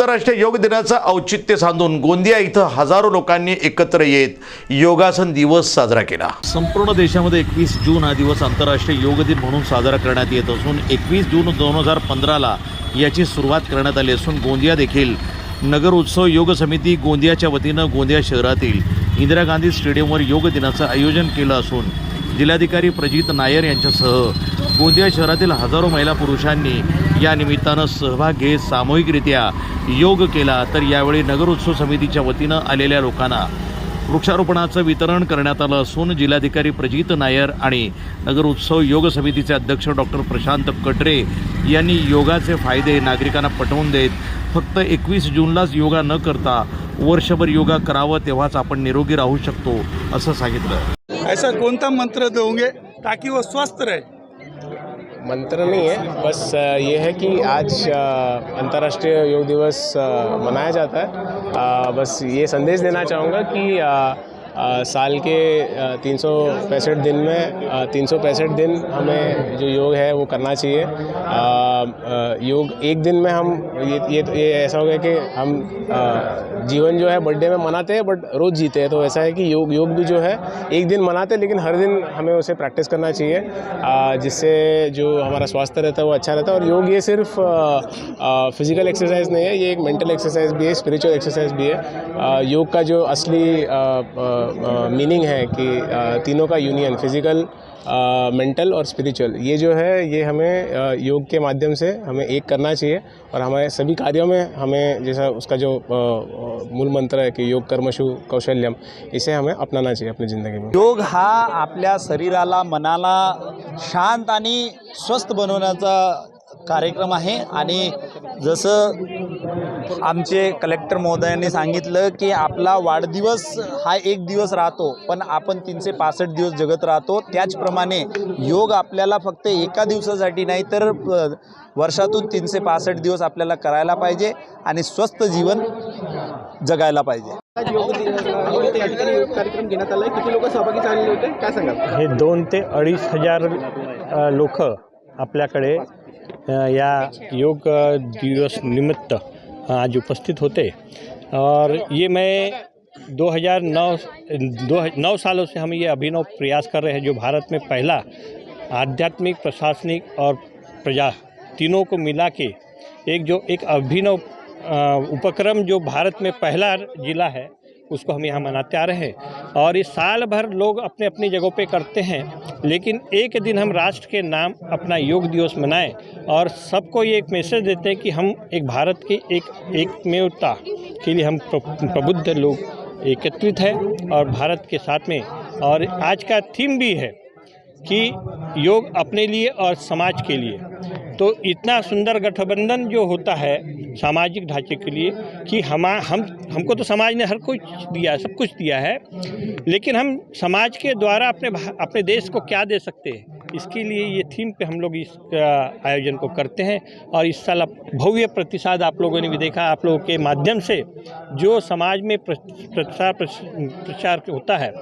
आंतरराष्ट्रीय योग दिनाचं औचित्य साधून गोंदिया इथं हजारो लोकांनी एकत्र येत योगासन दिवस साजरा केला. संपूर्ण देशामध्ये एकवीस जून हा दिवस आंतरराष्ट्रीय योग दिन म्हणून साजरा करण्यात येत असून एकवीस जून दोन हजार पंधराला याची सुरुवात करण्यात आली असून गोंदिया देखील नगर उत्सव योग समिती गोंदियाच्या वतीनं गोंदिया शहरातील इंदिरा गांधी स्टेडियमवर योग दिनाचं आयोजन केलं असून जिल्हाधिकारी प्रजित नायर यांच्यासह गोंदिया शहरातील हजारो महिला पुरुषांनी या निमित्तानं सहभाग घेत सामूहिकरित्या योग केला तर यावेळी नगरोत्सव समितीच्या वतीनं आलेल्या लोकांना वृक्षारोपणाचं वितरण करण्यात आलं असून जिल्हाधिकारी प्रजित नायर आणि नगर उत्सव योग समितीचे अध्यक्ष डॉक्टर प्रशांत कटरे यांनी योगाचे फायदे नागरिकांना पटवून देत फक्त एकवीस जूनलाच योगा न करता वर्षभर योगा करावं तेव्हाच आपण निरोगी राहू शकतो असं सांगितलं. ऐसा कोणता मंत्र देऊंगे ताकी व स्वस्थ रहे? मंत्र नहीं है बस ये है कि आज अंतर्राष्ट्रीय योग दिवस मनाया जाता है। बस ये संदेश देना चाहूँगा कि अ, साल के तीन सौ पैंसठ दिन में तीन सौ पैंसठ दिन हमें जो योग है वो करना चाहिए। अ, अ, योग एक दिन में हम ये ये ये ऐसा हो गया कि हम अ, जीवन जो है बर्थडे में मनाते हैं बट रोज़ जीते हैं। तो ऐसा है कि योग योग भी जो है एक दिन मनाते हैं लेकिन हर दिन हमें उसे प्रैक्टिस करना चाहिए। जिससे जो हमारा स्वास्थ्य रहता है वो अच्छा रहता है। और योग ये सिर्फ़ फ़िज़िकल एक्सरसाइज नहीं है ये एक मेंटल एक्सरसाइज भी है स्पिरिचुअल एक्सरसाइज भी है। योग का जो असली मीनिंग है कि तीनों का यूनियन फिजिकल मेंटल और स्पिरिचुअल ये जो है ये हमें योग के माध्यम से हमें एक करना चाहिए और हमारे सभी कार्यों में हमें जैसा उसका जो मूल मंत्र है कि योग कर्मशु कौशल्यम इसे हमें अपनाना चाहिए अपनी ज़िंदगी में। योग हा आपल्या शरीराला मनाला शांत आणि स्वस्थ बनवण्याचा कार्यक्रम आहे आणि जसं आमचे कलेक्टर महोदयांनी सांगितलं की आपला वाढदिवस हा एक दिवस राहतो पण आपण तीनशे पासष्ट दिवस जगत राहतो. त्याचप्रमाणे योग आपल्याला फक्त एका दिवसासाठी नाही तर वर्षातून तीनशे पासष्ट दिवस आपल्याला करायला पाहिजे आणि स्वस्थ जीवन जगायला पाहिजे. हे दोन ते अडीच हजार लोक आपल्याकडे या योग दिवस निमित्त आज उपस्थित होते। और ये मैं 2009 दो नौ सालों से हम ये अभिनव प्रयास कर रहे हैं, जो भारत में पहला आध्यात्मिक, प्रशासनिक और प्रजा तीनों को मिला के एक जो, एक अभिनव उपक्रम जो भारत में पहला जिला है उसको हम यहाँ मनाते आ रहे हैं। और ये साल भर लोग अपने अपनी जगहों पे करते हैं, लेकिन एक दिन हम राष्ट्र के नाम अपना योग दिवस मनाएँ और सबको ये एक मैसेज देते हैं कि हम एक भारत की एक एकमेवता के लिए हम प्रबुद्ध लोग एकत्रित हैं और भारत के साथ में। और आज का थीम भी है। कि योग अपने लिए और समाज के लिए। तो इतना सुंदर गठबंधन जो होता है सामाजिक ढांचे के लिए कि हम हम, हमको तो समाज ने हर कुछ दिया, सब कुछ दिया है। लेकिन हम समाज के द्वारा अपने अपने देश को क्या दे सकते हैं? इसके लिए ये थीम पे हम लोग इस आयोजन को करते हैं। और इस साल भव्य प्रतिसाद आप लोगों ने भी देखा, आप लोगों के माध्यम से जो समाज में प्रचार प्रचार होता है,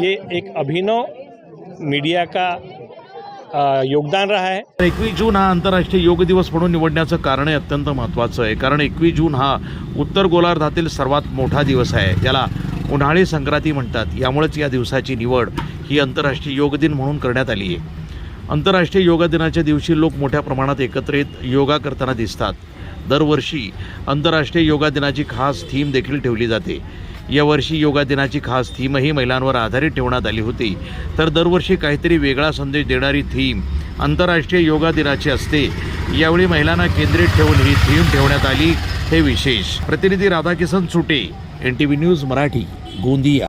ये एक अभिनव मीडिया का योगदान रहा है। एकवीस जून हा आंतरराष्ट्रीय योग दिवस म्हणून निवडण्याचं कारण अत्यंत महत्त्वाचं आहे. कारण एकवीस जून हा उत्तर गोलार्धातील सर्वात मोठा दिवस आहे. ज्याला उन्हाळी संक्रांती म्हणतात. यामुळेच या दिवसाची निवड ही आंतरराष्ट्रीय योग दिन म्हणून करण्यात आली आहे. आंतरराष्ट्रीय योगा दिनाच्या दिवशी लोक मोठ्या प्रमाणात एकत्र येत योगा करताना दिसतात. दरवर्षी आंतरराष्ट्रीय योगा दिनाची खास थीम देखील ठेवली जाते. यावर्षी योगा दिनाची खास थीमही महिलांवर आधारित ठेवण्यात आली होती. तर दरवर्षी काहीतरी वेगळा संदेश देणारी थीम आंतरराष्ट्रीय योगा दिनाची असते. यावेळी महिलांना केंद्रित ठेवून ही थीम ठेवण्यात आली. हे विशेष. प्रतिनिधी Radhakisan Sute N T V news Marathi Gondia.